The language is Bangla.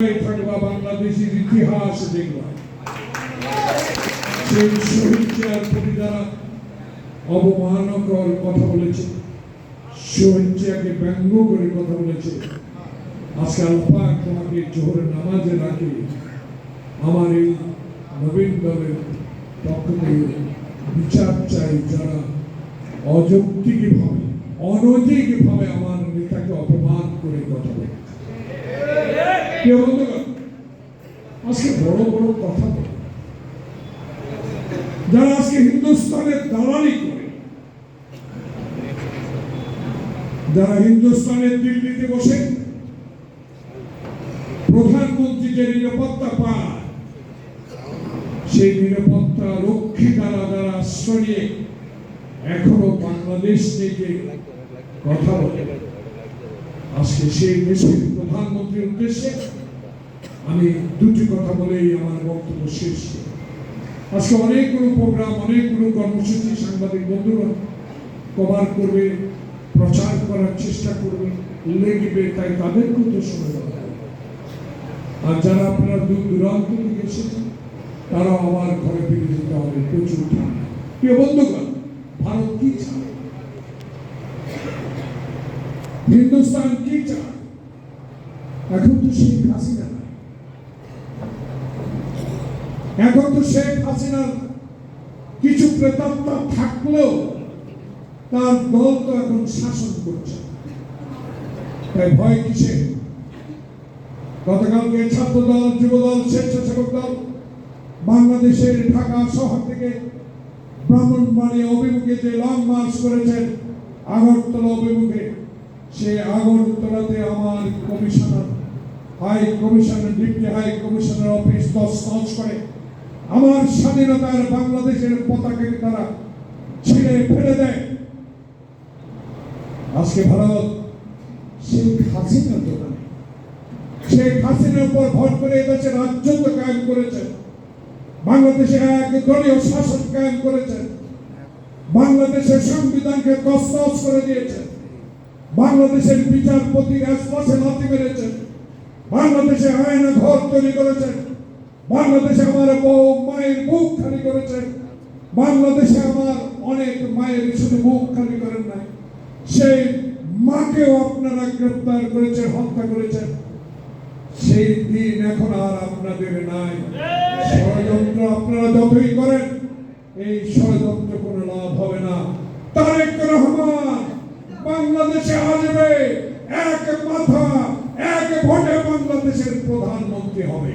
থাকবা বাংলাদেশের ইতিহাস দেখবা সেই শহীদ চেয়ার প্রতি যারা অবমানকর কথা বলেছে, শহীদ ব্যঙ্গ করে কথা বলেছে, আজকে আল্লাহ তোমাকে জোহর নামাজে রাখি। আমার এই নবীন দলের পক্ষ থেকে বিচার চাই যারা অযৌক্তিক ভাবে অনৈতিক ভাবে আমার নেতাকে অপমান করে কথা বলে প্রিয় বন্ধুগণ, আজকে বড় বড় কথা যারা আজকে হিন্দুস্তানের দালালি করে যারা হিন্দুস্তানের দিল্লিতে বসে প্রধানমন্ত্রী যে নিরাপত্তা পায় সেই নিরাপত্তা রক্ষী দ্বারা যারা আশ্রয় এখনও বাংলাদেশ থেকে কথা বলে আজকে সেই দেশের প্রধানমন্ত্রীর উদ্দেশ্যে আমি দুটি কথা বলেই আমার বক্তব্য শেষ। আজকে অনেকগুলো প্রোগ্রাম, অনেকগুলো কর্মসূচি সাংবাদিক বন্ধুরা কভার করবে, প্রচার করার চেষ্টা করবে, লিখবে, তাই তাদেরকেও তো সময়। আর যারা আপনারা দূর দূরান্ত থেকে এসেছেন, তারাও আমার ঘরে ফিরে যেতে হবে, প্রচুর ঠান্ডা বন্ধুগণ, ভারত কি চায় হিন্দুস্তান কি চায় এখন তো শেখ হাসিনা নাই। এখন তো শেখ হাসিনার কিছু প্রেতাত্মা থাকলেও তার দল তো এখন শাসন করছে। তাই ভয় কিসে গতকালকে ছাত্র দল যুব দল স্বেচ্ছাসেবক দল বাংলাদেশের ঢাকা শহর থেকে ব্রাহ্মণবাড়িয়া অভিমুখে যে লং মার্চ করেছেন, আগরতলা অভিমুখে, সে আগরতলাতে আমার commissioner high commissioner deputy high commissioner office তছনছ করে আমার স্বাধীনতার বাংলাদেশের পতাকাকে তারা ছিঁড়ে ফেলে দেয়। আজকে ভারত শেখ হাসিনা তো নাই। শেখ হাসিনার উপর ভর করে এদেশে রাজ্যত্ব কায়েম করেছেন বাংলাদেশে এক দলীয় শাসন কায়েম করেছে। বাংলাদেশের সংবিধানকে তছনছ করে দিয়েছেন বাংলাদেশের বিচারপতি রাজপথে লাথি মেরেছেন বাংলাদেশে আয়না ঘর তৈরি করেছেন বাংলাদেশে আমার বউ মায়ের মুখ খালি করেছেন বাংলাদেশে আমার অনেক মায়ের শুধু মুখ খালি করেন নাই। সেই মাকেও আপনারা গ্রেপ্তার করেছেন হত্যা করেছেন সেই দিন এখন আর আপনাদের নাই। ষড়যন্ত্র আপনারা যতই করেন, এই ষড়যন্ত্র কোনো লাভ হবে না। তারেক রহমান বাংলাদেশে আসবে, এক মাথা, এক ভোটে বাংলাদেশের প্রধানমন্ত্রী হবে।